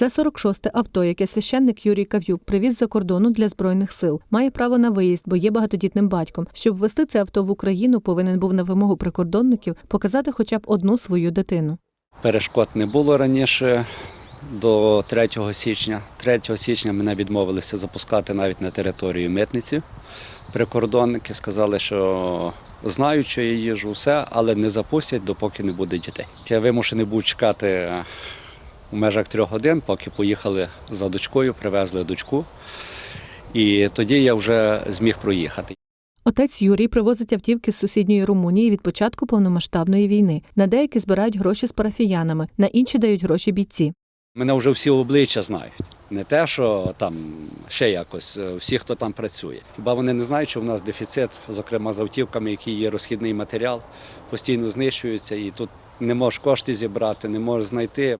Це 46-те авто, яке священник Юрій Кав'юк привіз за кордону для збройних сил. Має право на виїзд, бо є багатодітним батьком. Щоб ввести це авто в Україну, повинен був на вимогу прикордонників показати хоча б одну свою дитину. Перешкод не було раніше до 3 січня. 3 січня мене відмовилися запускати навіть на територію митниці. Прикордонники сказали, що знають, що я їжу, все, але не запустять, допоки не буде дітей. Я вимушений був чекати у межах трьох годин, поки поїхали за дочкою, привезли дочку. І тоді я вже зміг проїхати. Отець Юрій привозить автівки з сусідньої Румунії від початку повномасштабної війни. На деякі збирають гроші з парафіянами, на інші дають гроші бійці. Мене вже всі обличчя знають. Не те, що там ще якось, е, всі, хто там працює. Хіба вони не знають, що в нас дефіцит, зокрема з автівками, які є розхідний матеріал, постійно знищуються, і тут не можеш кошти зібрати, не можеш знайти.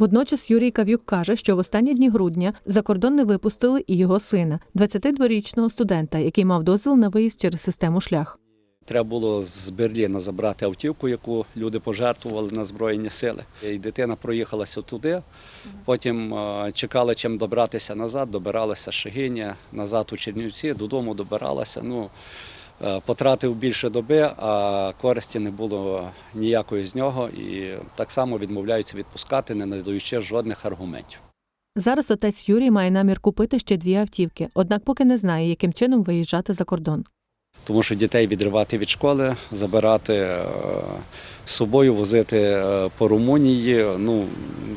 Водночас Юрій Кав'юк каже, що в останні дні грудня за кордон не випустили і його сина, 22-річного студента, який мав дозвіл на виїзд через систему шлях. Треба було з Берліна забрати автівку, яку люди пожертвували на Збройні сили. І дитина проїхалася туди, потім е, чекали, чим добратися назад, добиралася з Шегиня, назад у Чернівці, додому добиралася. Ну, потратив більше доби, а користі не було ніякої з нього. І так само відмовляються відпускати, не надаючи жодних аргументів. Зараз отець Юрій має намір купити ще дві автівки, однак поки не знає, яким чином виїжджати за кордон. Тому що дітей відривати від школи, забирати е, з собою, возити е, по Румунії, ну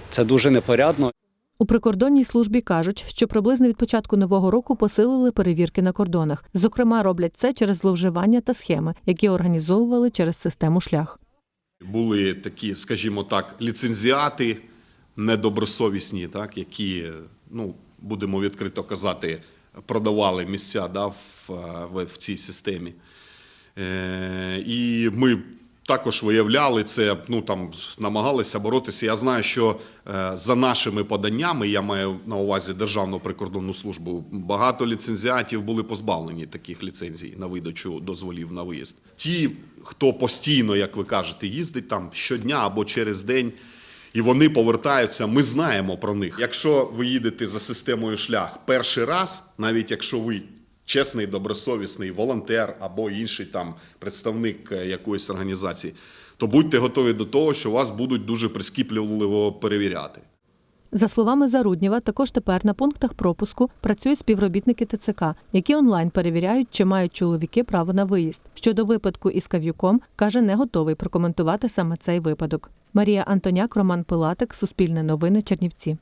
це дуже непорядно. У прикордонній службі кажуть, що приблизно від початку нового року посилили перевірки на кордонах. Зокрема, роблять це через зловживання та схеми, які організовували через систему шлях. були такі, скажімо так, ліцензіати недобросовісні, так, які, ну, будемо відкрито казати, продавали місця да, в, в, в цій системі. Е, і ми також виявляли це, ну там намагалися боротися. Я знаю, що е, за нашими поданнями, я маю на увазі Державну прикордонну службу, багато ліцензіатів були позбавлені таких ліцензій на видачу дозволів на виїзд. Ті, хто постійно, як ви кажете, їздить там щодня або через день. І вони повертаються. Ми знаємо про них. Якщо ви їдете за системою шлях перший раз, навіть якщо ви чесний, добросовісний волонтер або інший там представник е, якоїсь організації, то будьте готові до того, що вас будуть дуже прискіпливо перевіряти. За словами Заруднєва, також тепер на пунктах пропуску працюють співробітники ТЦК, які онлайн перевіряють, чи мають чоловіки право на виїзд. Щодо випадку із Кав'юком, каже, не готовий прокоментувати саме цей випадок. Марія Антоняк, Роман Пилатик, Суспільне новини, Чернівці.